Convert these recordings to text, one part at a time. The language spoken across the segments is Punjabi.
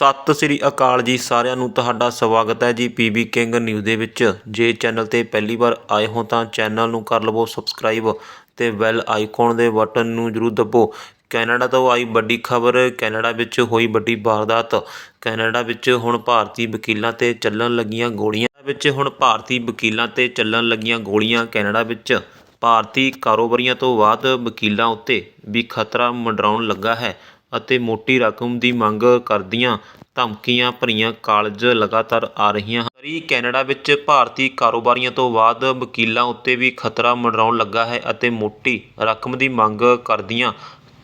ਸਤਿ ਸ੍ਰੀ ਅਕਾਲ ਜੀ ਸਾਰਿਆਂ ਨੂੰ ਤੁਹਾਡਾ ਸਵਾਗਤ ਹੈ ਜੀ ਪੀਬੀ ਕਿੰਗ ਨਿਊਜ਼ ਦੇ ਵਿੱਚ। ਜੇ ਚੈਨਲ ਤੇ ਪਹਿਲੀ ਵਾਰ ਆਏ ਹੋ ਤਾਂ ਚੈਨਲ ਨੂੰ ਕਰ ਲਵੋ ਸਬਸਕ੍ਰਾਈਬ ਤੇ ਬੈਲ ਆਈਕਨ ਦੇ ਬਟਨ ਨੂੰ ਜਰੂਰ ਦਬੋ। ਕੈਨੇਡਾ ਤੋਂ ਆਈ ਵੱਡੀ ਖਬਰ, ਕੈਨੇਡਾ ਵਿੱਚ ਹੋਈ ਵੱਡੀ ਵਾਰਦਾਤ। ਕੈਨੇਡਾ ਵਿੱਚ ਹੁਣ ਭਾਰਤੀ ਵਕੀਲਾਂ ਤੇ ਚੱਲਣ ਲੱਗੀਆਂ ਗੋਲੀਆਂ। ਵਿੱਚ ਹੁਣ ਭਾਰਤੀ ਵਕੀਲਾਂ ਤੇ ਚੱਲਣ ਲੱਗੀਆਂ ਗੋਲੀਆਂ। ਕੈਨੇਡਾ ਵਿੱਚ ਭਾਰਤੀ ਕਾਰੋਬਾਰੀਆਂ ਤੋਂ ਬਾਅਦ ਵਕੀਲਾਂ ਉੱਤੇ ਵੀ ਖਤਰਾ ਮੰਡਰਾਉਣ ਲੱਗਾ ਹੈ। ਅਤੇ ਮੋਟੀ ਰਕਮ ਦੀ ਮੰਗ ਕਰਦੀਆਂ ਧਮਕੀਆਂ ਭਰੀਆਂ ਕਾਲਜ ਲਗਾਤਾਰ ਆ ਰਹੀਆਂ ਹਨ। ਪਰੀ ਕੈਨੇਡਾ ਵਿੱਚ ਭਾਰਤੀ ਕਾਰੋਬਾਰੀਆਂ ਤੋਂ ਬਾਅਦ ਵਕੀਲਾਂ ਉੱਤੇ ਵੀ ਖਤਰਾ ਮੰਡਰਾਉਣ ਲੱਗਾ ਹੈ ਅਤੇ ਮੋਟੀ ਰਕਮ ਦੀ ਮੰਗ ਕਰਦੀਆਂ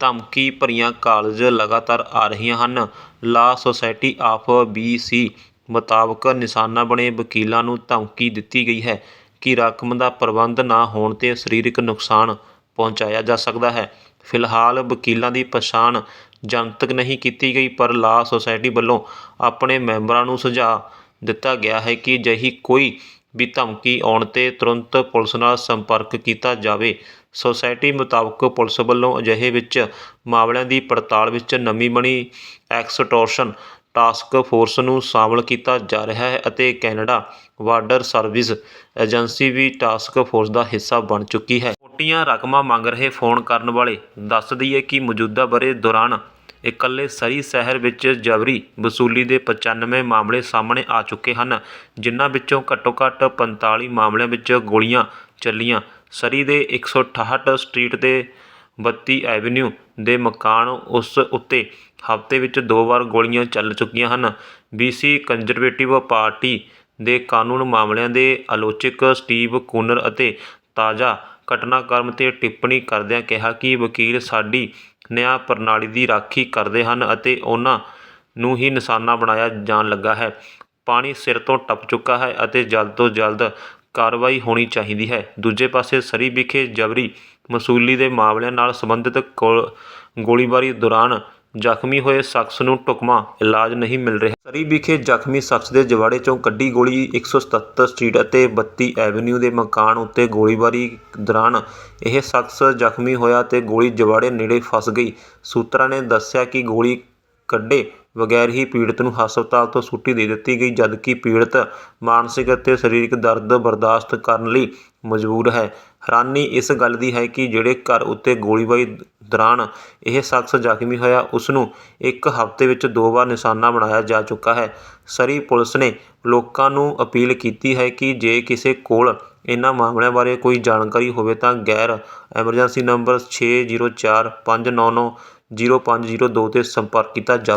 ਧਮਕੀ ਭਰੀਆਂ ਕਾਲਜ ਲਗਾਤਾਰ ਆ ਰਹੀਆਂ ਹਨ। ਲਾ ਸੋਸਾਇਟੀ ਆਫ ਬੀ ਸੀ ਮੁਤਾਬਕ ਨਿਸ਼ਾਨਾ ਬਣੇ ਵਕੀਲਾਂ ਨੂੰ ਧਮਕੀ ਦਿੱਤੀ ਗਈ ਹੈ ਕਿ ਰਕਮ ਦਾ ਪ੍ਰਬੰਧ ਨਾ ਹੋਣ ਤੇ ਸਰੀਰਕ ਨੁਕਸਾਨ ਪਹੁੰਚਾਇਆ ਜਾ ਸਕਦਾ ਹੈ। ਫਿਲਹਾਲ ਵਕੀਲਾਂ ਦੀ ਪਛਾਣ ਜਨਤਕ ਨਹੀਂ ਕੀਤੀ ਗਈ, ਪਰ ਲਾ ਸੁਸਾਇਟੀ ਵੱਲੋਂ ਆਪਣੇ ਮੈਂਬਰਾਂ ਨੂੰ ਸੁਝਾਅ ਦਿੱਤਾ ਗਿਆ ਹੈ ਕਿ ਅਜਿਹੀ ਕੋਈ ਵੀ ਧਮਕੀ ਆਉਣ ਤੇ ਤੁਰੰਤ ਪੁਲਿਸ ਨਾਲ ਸੰਪਰਕ ਕੀਤਾ ਜਾਵੇ। ਸੁਸਾਇਟੀ ਮੁਤਾਬਕ ਪੁਲਿਸ ਵੱਲੋਂ ਅਜਿਹੇ ਵਿੱਚ ਮਾਮਲਿਆਂ ਦੀ ਪੜਤਾਲ ਵਿੱਚ ਨਵੀਂ ਬਣੀ ਐਕਸਟੋਰਸ਼ਨ ਟਾਸਕ ਫੋਰਸ ਨੂੰ ਸ਼ਾਮਲ ਕੀਤਾ ਜਾ ਰਿਹਾ ਹੈ ਅਤੇ ਕੈਨੇਡਾ ਬਾਰਡਰ ਸਰਵਿਸ ਏਜੰਸੀ ਵੀ ਟਾਸਕ ਫੋਰਸ ਦਾ ਹਿੱਸਾ ਬਣ ਚੁੱਕੀ ਹੈ। ਮੋਟੀਆਂ ਰਕਮਾਂ ਮੰਗ ਰਹੇ ਫੋਨ ਕਰਨ ਵਾਲੇ ਦੱਸ ਦਈਏ ਕਿ ਮੌਜੂਦਾ ਬਰੇ ਦੌਰਾਨ ਇਕੱਲੇ ਸਰੀ ਸ਼ਹਿਰ ਵਿੱਚ ਜਬਰੀ ਵਸੂਲੀ ਦੇ 95 ਮਾਮਲੇ ਸਾਹਮਣੇ ਆ ਚੁੱਕੇ ਹਨ, ਜਿਨ੍ਹਾਂ ਵਿੱਚੋਂ ਘੱਟੋ-ਘੱਟ 45 ਮਾਮਲਿਆਂ ਵਿੱਚ ਗੋਲੀਆਂ ਚੱਲੀਆਂ। ਸਰੀ ਦੇ 168 ਸਟਰੀਟ ਦੇ 32 ਐਵਨਿਊ ਦੇ ਮਕਾਨ ਉਸ ਉੱਤੇ ਹਫ਼ਤੇ ਵਿੱਚ ਦੋ ਵਾਰ ਗੋਲੀਆਂ ਚੱਲ ਚੁੱਕੀਆਂ ਹਨ। ਬੀਸੀ ਕੰਜ਼ਰਵੇਟਿਵ ਪਾਰਟੀ ਦੇ ਕਾਨੂੰਨ ਮਾਮਲਿਆਂ ਦੇ ਆਲੋਚਕ ਸਟੀਵ ਕੂਨਰ ਅਤੇ ਤਾਜ਼ਾ ਘਟਨਾਕ੍ਰਮ ਤੇ ਟਿੱਪਣੀ ਕਰਦਿਆਂ ਕਿਹਾ ਕਿ ਵਕੀਲ ਸਾਡੀ ਨਿਆਂ ਪ੍ਰਣਾਲੀ ਦੀ ਰਾਖੀ ਕਰਦੇ ਹਨ ਅਤੇ ਉਹਨਾਂ ਨੂੰ ਹੀ ਨਿਸ਼ਾਨਾ ਬਣਾਇਆ ਜਾਣ ਲੱਗਾ ਹੈ। ਪਾਣੀ ਸਿਰ ਤੋਂ ਟੱਪ ਚੁੱਕਾ ਹੈ ਅਤੇ ਜਲਦ ਤੋਂ ਜਲਦ ਕਾਰਵਾਈ ਹੋਣੀ ਚਾਹੀਦੀ ਹੈ। ਦੂਜੇ ਪਾਸੇ ਸਰੀ ਵਿਖੇ ਜਬਰੀ ਵਸੂਲੀ ਦੇ ਮਾਮਲਿਆਂ ਨਾਲ ਸੰਬੰਧਿਤ ਗੋ- ਗੋਲੀਬਾਰੀ ਦੌਰਾਨ ਜ਼ਖਮੀ ਹੋਏ ਸ਼ਖਸ ਨੂੰ ਢੁਕਵਾਂ ਇਲਾਜ ਨਹੀਂ ਮਿਲ ਰਿਹਾ। ਸਰੀ ਵਿਖੇ ਜ਼ਖਮੀ ਸ਼ਖਸ ਦੇ ਜਵਾੜੇ ਚੋਂ ਕੱਢੀ ਗੋਲੀ 177 ਸਟਰੀਟ ਅਤੇ 32 ਐਵਨਿਊ ਦੇ ਮਕਾਨ ਉੱਤੇ ਗੋਲੀਬਾਰੀ ਦੌਰਾਨ ਇਹ ਸ਼ਖਸ ਜ਼ਖਮੀ ਹੋਇਆ ਤੇ ਗੋਲੀ ਜਵਾੜੇ ਨੇੜੇ ਫਸ ਗਈ। ਸੂਤਰਾਂ ਨੇ ਦੱਸਿਆ ਕਿ ਗੋਲੀ ਕੱਢੇ ਬਗੈਰ ਹੀ ਪੀੜਤ ਨੂੰ ਹਸਪਤਾਲ ਤੋਂ ਛੁੱਟੀ ਦੇ ਦਿੱਤੀ ਗਈ, ਜਦਕਿ ਪੀੜਤ ਮਾਨਸਿਕ ਅਤੇ ਸਰੀਰਕ ਦਰਦ ਬਰਦਾਸ਼ਤ ਕਰਨ ਲਈ ਮਜਬੂਰ ਹੈ। ਹੈਰਾਨੀ ਇਸ ਗੱਲ ਦੀ ਹੈ ਕਿ ਜਿਹੜੇ ਘਰ ਉੱਤੇ ਗੋਲੀਬਾਰੀ ਦੌਰਾਨ ਇਹ ਸ਼ਖਸ ਜ਼ਖਮੀ ਹੋਇਆ ਉਸ ਨੂੰ ਇੱਕ ਹਫ਼ਤੇ ਵਿੱਚ ਦੋ ਵਾਰ ਨਿਸ਼ਾਨਾ ਬਣਾਇਆ ਜਾ ਚੁੱਕਾ ਹੈ। ਸਰੀ ਪੁਲਿਸ ਨੇ ਲੋਕਾਂ ਨੂੰ ਅਪੀਲ ਕੀਤੀ ਹੈ ਕਿ ਜੇ ਕਿਸੇ ਕੋਲ ਇਨ੍ਹਾਂ ਮਾਮਲਿਆਂ ਬਾਰੇ ਕੋਈ ਜਾਣਕਾਰੀ ਹੋਵੇ ਤਾਂ ਗੈਰ ਐਮਰਜੈਂਸੀ ਨੰਬਰ 6045990502 ਤੇ ਸੰਪਰਕ ਕੀਤਾ ਜਾਵੇ।